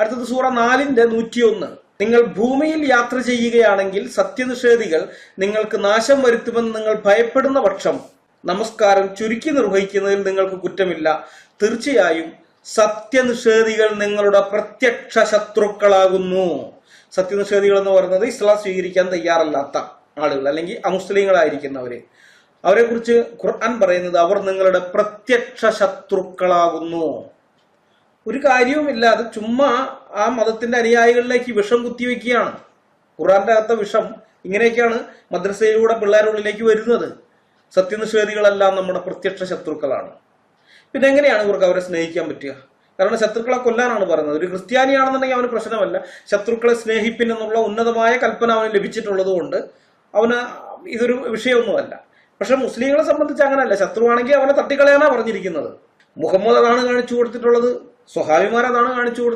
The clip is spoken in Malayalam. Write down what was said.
അടുത്തത് സൂറ നാലിന്റെ നൂറ്റിയൊന്ന്. നിങ്ങൾ ഭൂമിയിൽ യാത്ര ചെയ്യുകയാണെങ്കിൽ സത്യനിഷേധികൾ നിങ്ങൾക്ക് നാശം വരുത്തുമെന്ന് നിങ്ങൾ ഭയപ്പെടുന്ന പക്ഷം നമസ്കാരം ചുരുക്കി നിർവഹിക്കുന്നതിൽ നിങ്ങൾക്ക് കുറ്റമില്ല. തീർച്ചയായും സത്യനിഷേധികൾ നിങ്ങളുടെ പ്രത്യക്ഷ ശത്രുക്കളാകുന്നു. സത്യനിഷേധികൾ എന്ന് പറയുന്നത് ഇസ്ലാം സ്വീകരിക്കാൻ തയ്യാറല്ലാത്ത ആളുകൾ അല്ലെങ്കിൽ അമുസ്ലിങ്ങളായിരിക്കുന്നവര്. അവരെ കുറിച്ച് ഖുർആൻ പറയുന്നത് അവർ നിങ്ങളുടെ പ്രത്യക്ഷ ശത്രുക്കളാകുന്നു. ഒരു കാര്യവുമില്ല. അത് ചുമ്മാ ആ മതത്തിന്റെ അനുയായികളിലേക്ക് വിഷം കുത്തിവെക്കുകയാണ്. ഖുറാന്റെ അകത്തെ വിഷം ഇങ്ങനെയൊക്കെയാണ് മദ്രസയിലൂടെ പിള്ളേരുടെ ഉള്ളിലേക്ക് വരുന്നത്. സത്യനിഷേധികളെല്ലാം നമ്മുടെ പ്രത്യക്ഷ ശത്രുക്കളാണ്. പിന്നെ എങ്ങനെയാണ് ഇവർക്ക് അവരെ സ്നേഹിക്കാൻ പറ്റുക? കാരണം ശത്രുക്കളെ കൊല്ലാനാണ് പറയുന്നത്. ഒരു ക്രിസ്ത്യാനിയാണെന്നുണ്ടെങ്കിൽ അവന് പ്രശ്നമല്ല. ശത്രുക്കളെ സ്നേഹിപ്പിൻ എന്നുള്ള ഉന്നതമായ കൽപ്പന അവന് ലഭിച്ചിട്ടുള്ളത് കൊണ്ട് അവന് ഇതൊരു വിഷയമൊന്നുമല്ല. പക്ഷെ മുസ്ലിങ്ങളെ സംബന്ധിച്ച് അങ്ങനെയല്ല ശത്രുവാണെങ്കിൽ അവനെ തട്ടിക്കളയാനാണ് പറഞ്ഞിരിക്കുന്നത്. മുഹമ്മദ് അതാണ് കാണിച്ചു കൊടുത്തിട്ടുള്ളത്. സ്വഹാബിമാർ അതാണ് കാണിച്ചു കൊടുത്തത്.